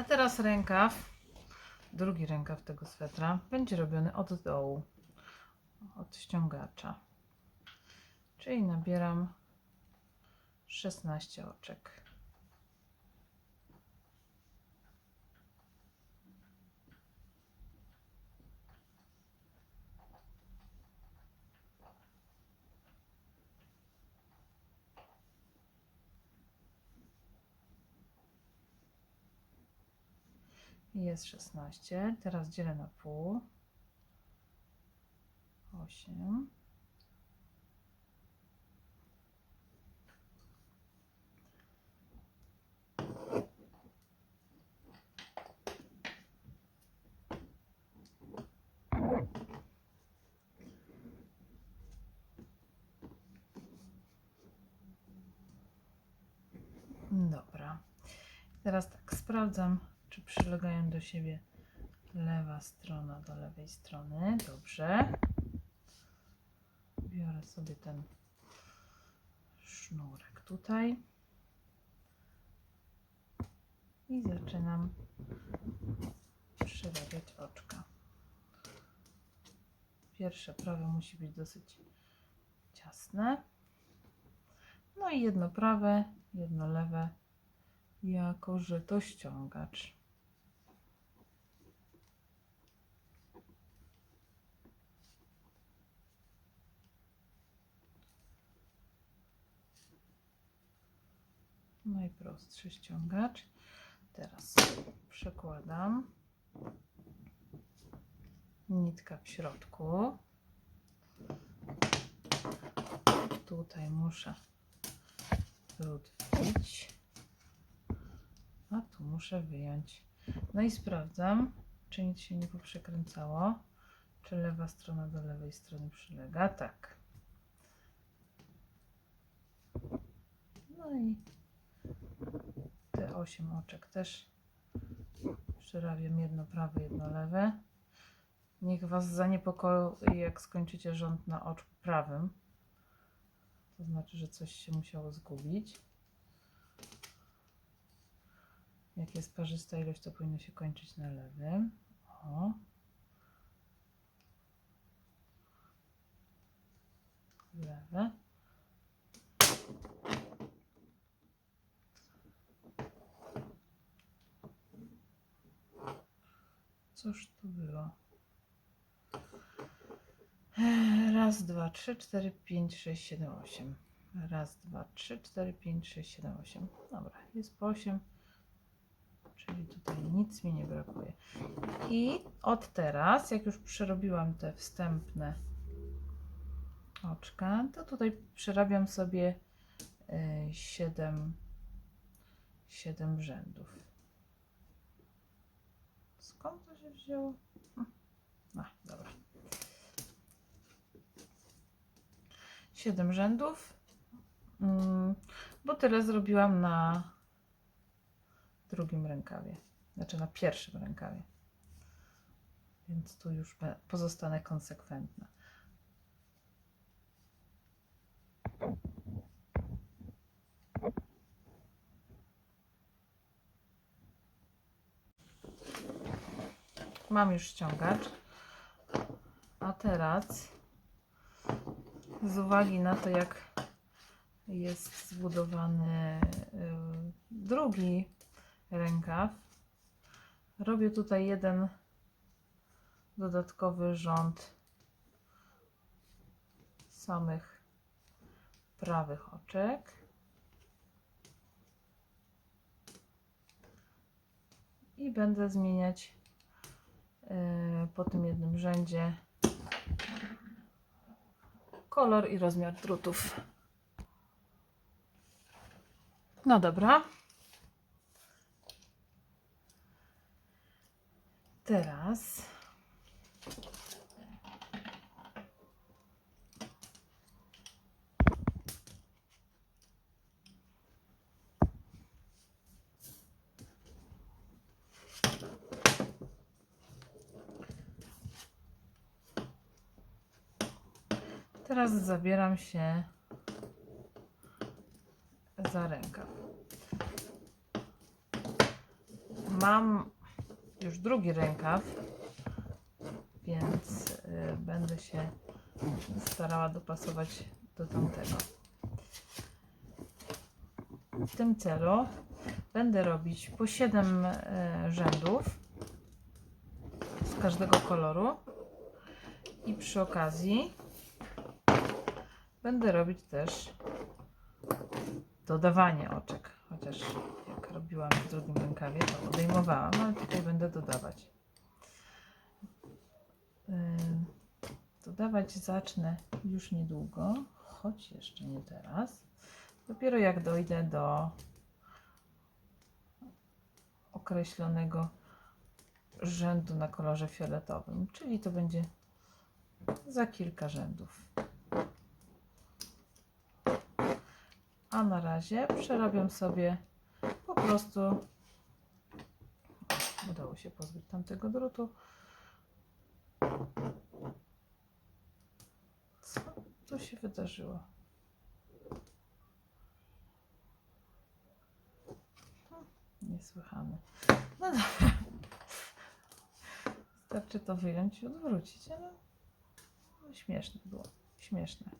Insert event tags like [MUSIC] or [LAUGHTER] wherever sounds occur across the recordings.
A teraz rękaw, drugi rękaw tego swetra będzie robiony od dołu, od ściągacza. Czyli nabieram 16 oczek. Jest 16. Teraz dzielę na pół. 8. Dobra. Teraz tak, sprawdzam, przylegają do siebie lewa strona do lewej strony. Dobrze. Biorę sobie ten sznurek tutaj i zaczynam przerabiać oczka. Pierwsze prawe musi być dosyć ciasne. No i jedno prawe, jedno lewe, jako że to ściągacz. Najprostszy ściągacz. Teraz przekładam nitka w środku. Tutaj muszę wbić, a tu muszę wyjąć. No i sprawdzam, czy nic się nie poprzekręcało, czy lewa strona do lewej strony przylega. Tak. No i te 8 oczek też przerabiam jedno prawe, jedno lewe. Niech Was zaniepokoi, jak skończycie rząd na oczku prawym. To znaczy, że coś się musiało zgubić. Jak jest parzysta ilość, to powinno się kończyć na lewym. O. Lewe. Cóż to było? Raz, dwa, trzy, cztery, pięć, sześć, siedem, osiem. Raz, dwa, trzy, cztery, pięć, sześć, siedem, osiem. Dobra, jest po osiem. Czyli tutaj nic mi nie brakuje. I od teraz, jak już przerobiłam te wstępne oczka, to tutaj przerabiam sobie e, siedem, siedem rzędów. Skąd wzięło? A, dobra. 7 rzędów, mm, bo tyle zrobiłam na drugim rękawie, znaczy na pierwszym rękawie. Więc tu już pozostanę konsekwentna. Mam już ściągacz. A teraz z uwagi na to, jak jest zbudowany y, drugi rękaw, robię tutaj jeden dodatkowy rząd samych prawych oczek. I będę zmieniać po tym jednym rzędzie kolor i rozmiar drutów. No dobra. Teraz Teraz zabieram się za rękaw. mam już drugi rękaw, więc y, będę się starała dopasować do tamtego. W tym celu będę robić po 7 rzędów z każdego koloru i przy okazji będę robić też dodawanie oczek. Chociaż jak robiłam w drugim rękawie, to odejmowałam, ale tutaj będę dodawać. Ym, Dodawać zacznę już niedługo, choć jeszcze nie teraz. Dopiero jak dojdę do określonego rzędu na kolorze fioletowym, czyli to będzie za kilka rzędów. A na razie przerabiam sobie po prostu. Udało się pozbyć tamtego drutu. Co tu się wydarzyło? Hmm, Niesłychane. No dobra. Wystarczy to wyjąć i odwrócić, ale no, śmieszne było. Śmieszne.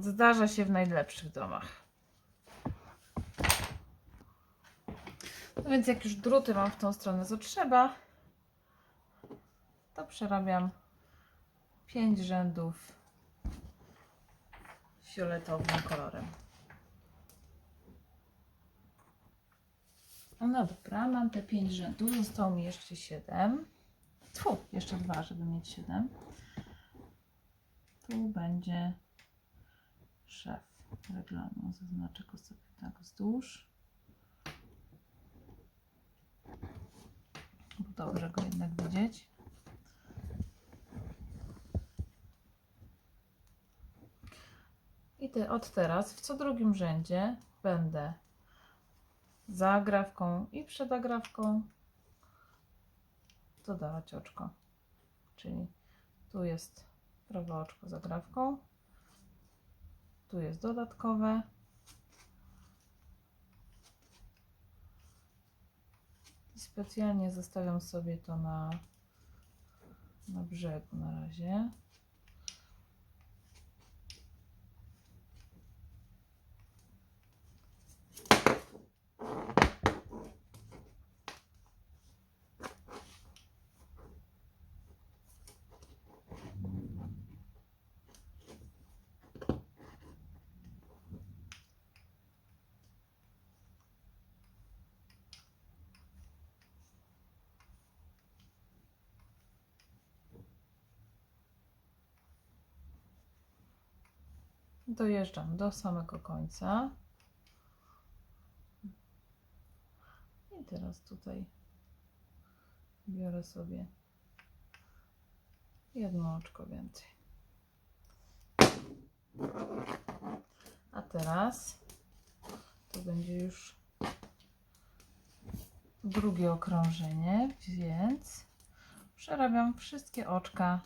Zdarza się w najlepszych domach. No więc jak już druty mam w tą stronę, co trzeba, to przerabiam 5 rzędów fioletowym kolorem. No dobra, mam te 5 rzędów, zostało mi jeszcze 7. Tfu, jeszcze dwa, żeby mieć 7. Tu będzie szef reglanu. Zaznaczę go sobie tak wzdłuż. Dobrze go jednak widzieć. I te, od teraz w co drugim rzędzie będę za agrafką i przed agrafką dodawać oczko. Czyli tu jest prawe oczko z agrafką, tu jest dodatkowe. I specjalnie zostawiam sobie to na, na brzegu na razie. Dojeżdżam do samego końca. I teraz tutaj biorę sobie jedno oczko więcej. A teraz to będzie już drugie okrążenie, więc przerabiam wszystkie oczka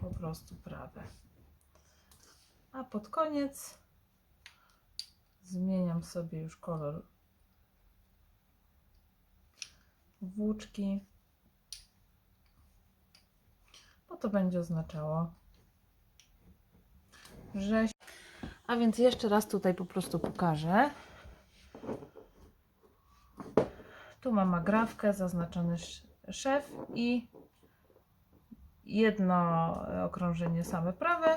po prostu prawe. A pod koniec zmieniam sobie już kolor włóczki, bo to będzie oznaczało, że. A więc jeszcze raz tutaj po prostu pokażę. Tu mam agrafkę, zaznaczony sz- szef i jedno okrążenie same prawe,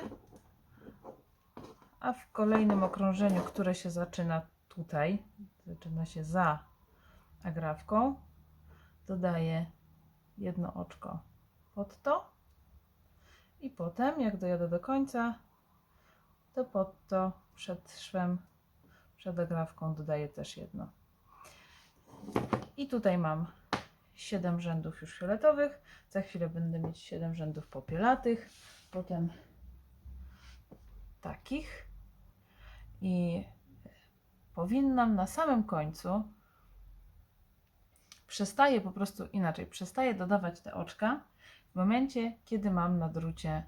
a w kolejnym okrążeniu, które się zaczyna tutaj, zaczyna się za agrafką, dodaję jedno oczko pod to i potem, jak dojadę do końca, to pod to przed szwem, przed agrafką dodaję też jedno. I tutaj mam 7 rzędów już fioletowych. Za chwilę będę mieć 7 rzędów popielatych. Potem takich. I powinnam na samym końcu przestaję po prostu inaczej, przestaję dodawać te oczka w momencie, kiedy mam na drucie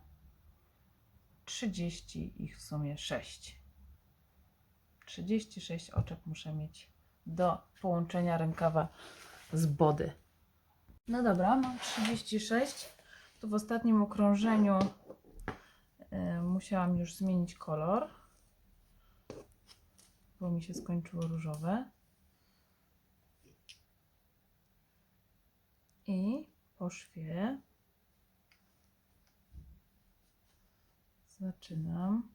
30 ich w sumie 6. 36 oczek muszę mieć do połączenia rękawa z body. No dobra, mam 36. Tu w ostatnim okrążeniu y, musiałam już zmienić kolor, bo mi się skończyło różowe. I po szwie zaczynam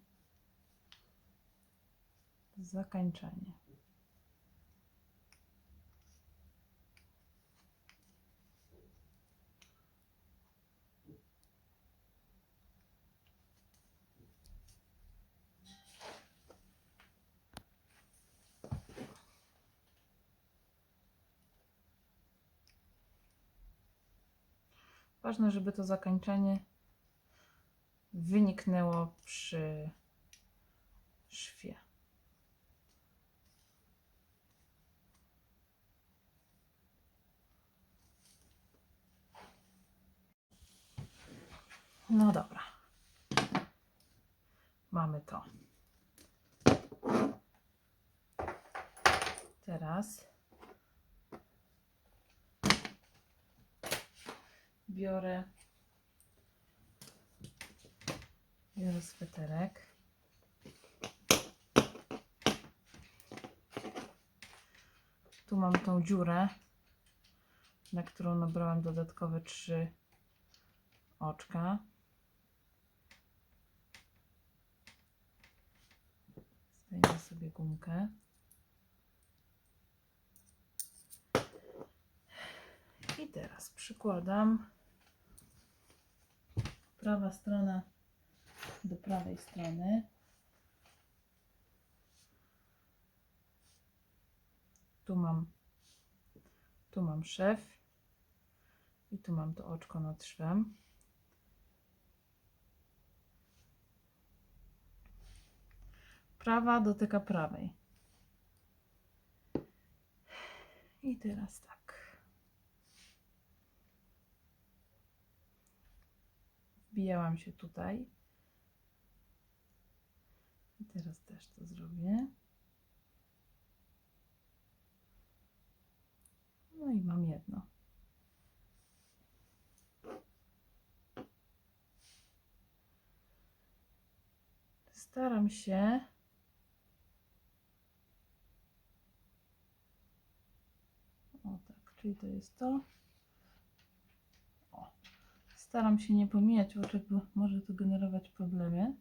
zakańczanie. Ważne, żeby to zakończenie wyniknęło przy szwie. No dobra. Mamy to. Teraz biorę biorę sweterek. Tu mam tą dziurę, na którą nabrałam dodatkowe trzy oczka. Zdejmę sobie gumkę. I teraz przykładam prawa strona do prawej strony. Tu mam tu mam szef i tu mam to oczko nad szwem. Prawa dotyka prawej. I teraz tak. Wbijałam się tutaj. I teraz też to zrobię. No i mam jedno. Staram się O tak, czyli to jest to. Staram się nie pomijać oczek, bo może to generować problemy.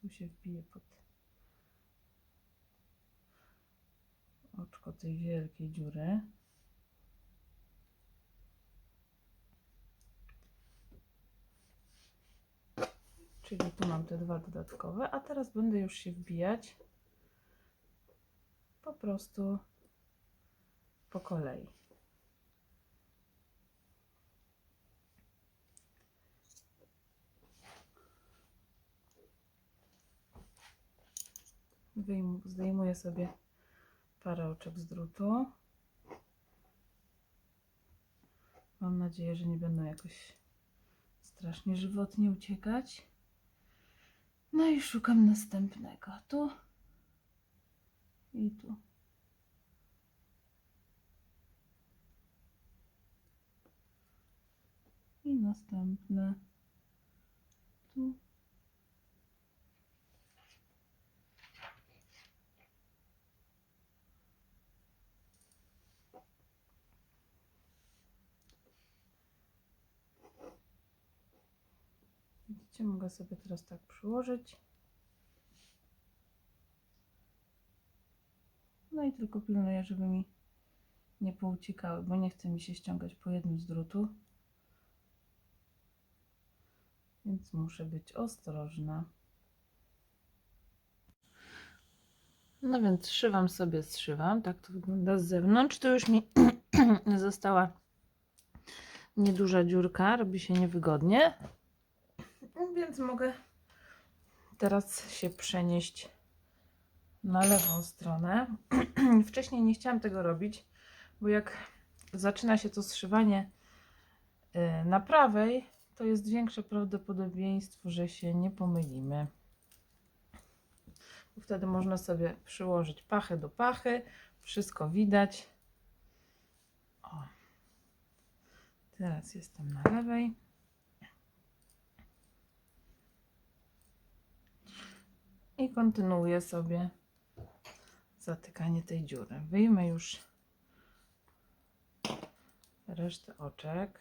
Tu się wbije pod oczko tej wielkiej dziury. Czyli tu mam te dwa dodatkowe, a teraz będę już się wbijać po prostu po kolei. Zdejmuję sobie parę oczek z drutu. Mam nadzieję, że nie będą jakoś strasznie żywotnie uciekać. No i szukam następnego. Tu i tu. I następne. Tu. Widzicie, mogę sobie teraz tak przyłożyć. No i tylko pilnuję, żeby mi nie pouciekały, bo nie chce mi się ściągać po jednym z drutu. Więc muszę być ostrożna. No więc szywam sobie, zszywam. Tak to wygląda z zewnątrz. Tu już mi [CLEARS THROAT] została nieduża dziurka, robi się niewygodnie. Więc mogę teraz się przenieść na lewą stronę. [CLEARS THROAT] Wcześniej nie chciałam tego robić, bo jak zaczyna się to zszywanie y, na prawej, to jest większe prawdopodobieństwo, że się nie pomylimy. Wtedy można sobie przyłożyć pachę do pachy, wszystko widać. O. Teraz jestem na lewej. I kontynuuję sobie zatykanie tej dziury. Wyjmę już resztę oczek.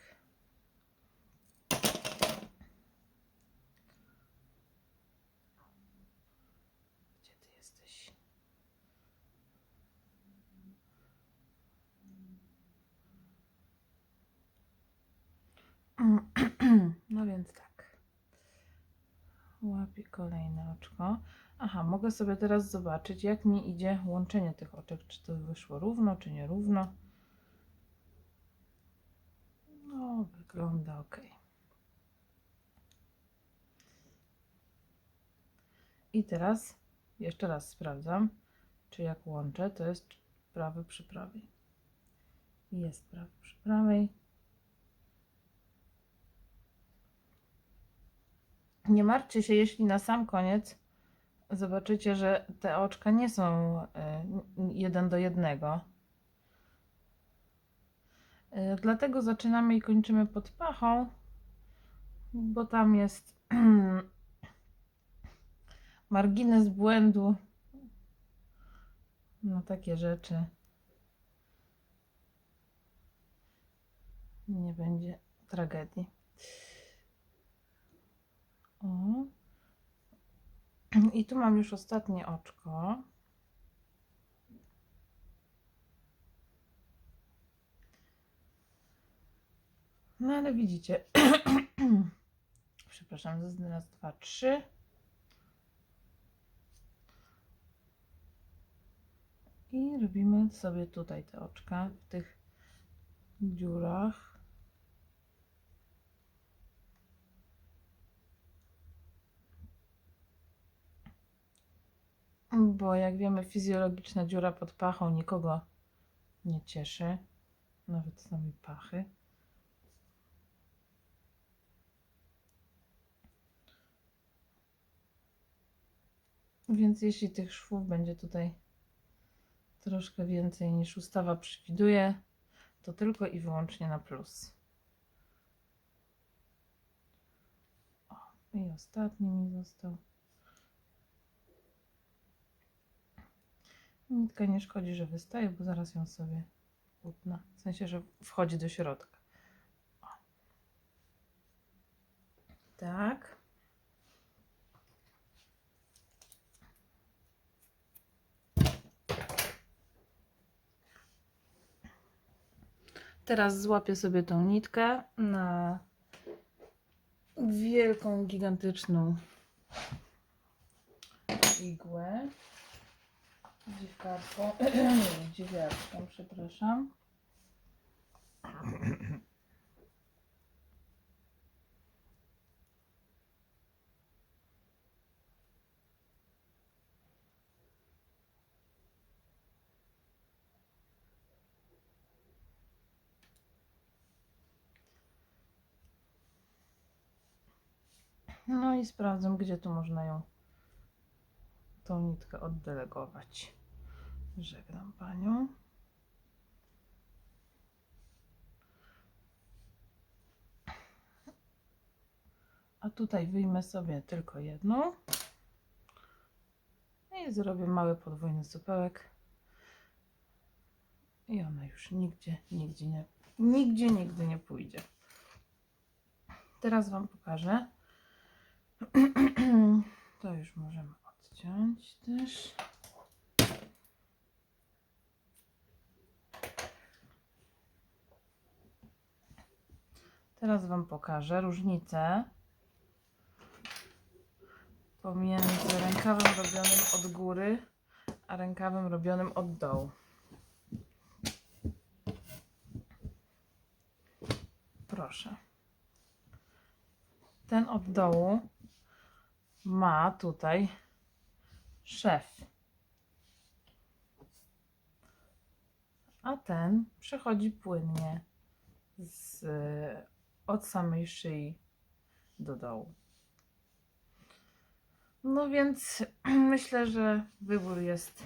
Gdzie ty jesteś? [CLEARS THROAT] No więc tak. Łapię kolejne oczko. Aha, mogę sobie teraz zobaczyć, jak mi idzie łączenie tych oczek. Czy to wyszło równo, czy nierówno. No, wygląda ok. I teraz jeszcze raz sprawdzam, czy jak łączę, to jest prawy przy prawej. Jest prawy przy prawej. Nie martwcie się, jeśli na sam koniec zobaczycie, że te oczka nie są e, jeden do jednego. E, Dlatego zaczynamy i kończymy pod pachą, bo tam jest [CLEARS THROAT] margines błędu. No takie rzeczy. Nie będzie tragedii. O. I tu mam już ostatnie oczko. No ale widzicie. [CLEARS THROAT] Przepraszam, raz, dwa, trzy. I robimy sobie tutaj te oczka w tych dziurach. Bo jak wiemy, fizjologiczna dziura pod pachą nikogo nie cieszy, nawet samej pachy. Więc jeśli tych szwów będzie tutaj troszkę więcej niż ustawa przewiduje, to tylko i wyłącznie na plus. O, i ostatni mi został. Nitka nie szkodzi, że wystaje, bo zaraz ją sobie utnę. W sensie, że wchodzi do środka. O. Tak. Teraz złapię sobie tą nitkę na wielką, gigantyczną igłę. Dziwkarką, nie, [CLEARS THROAT] dziewiarką, przepraszam. No i sprawdzam, gdzie tu można ją tą nitkę oddelegować. Żegnam panią. A tutaj wyjmę sobie tylko jedną. I zrobię mały podwójny supełek. I ona już nigdzie, nigdzie nie, nigdzie, nigdy nie pójdzie. Teraz Wam pokażę. [CLEARS THROAT] To już możemy odciąć też. Teraz Wam pokażę różnicę pomiędzy rękawem robionym od góry, a rękawem robionym od dołu. Proszę. Ten od dołu ma tutaj szef. A ten przechodzi płynnie z, od samej szyi do dołu. No więc [CLEARS THROAT] myślę, że wybór jest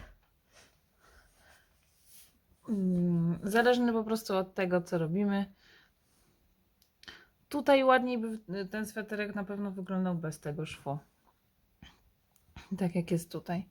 mm, zależny po prostu od tego, co robimy. Tutaj ładniej by ten sweterek na pewno wyglądał bez tego szwu. Tak jak jest tutaj.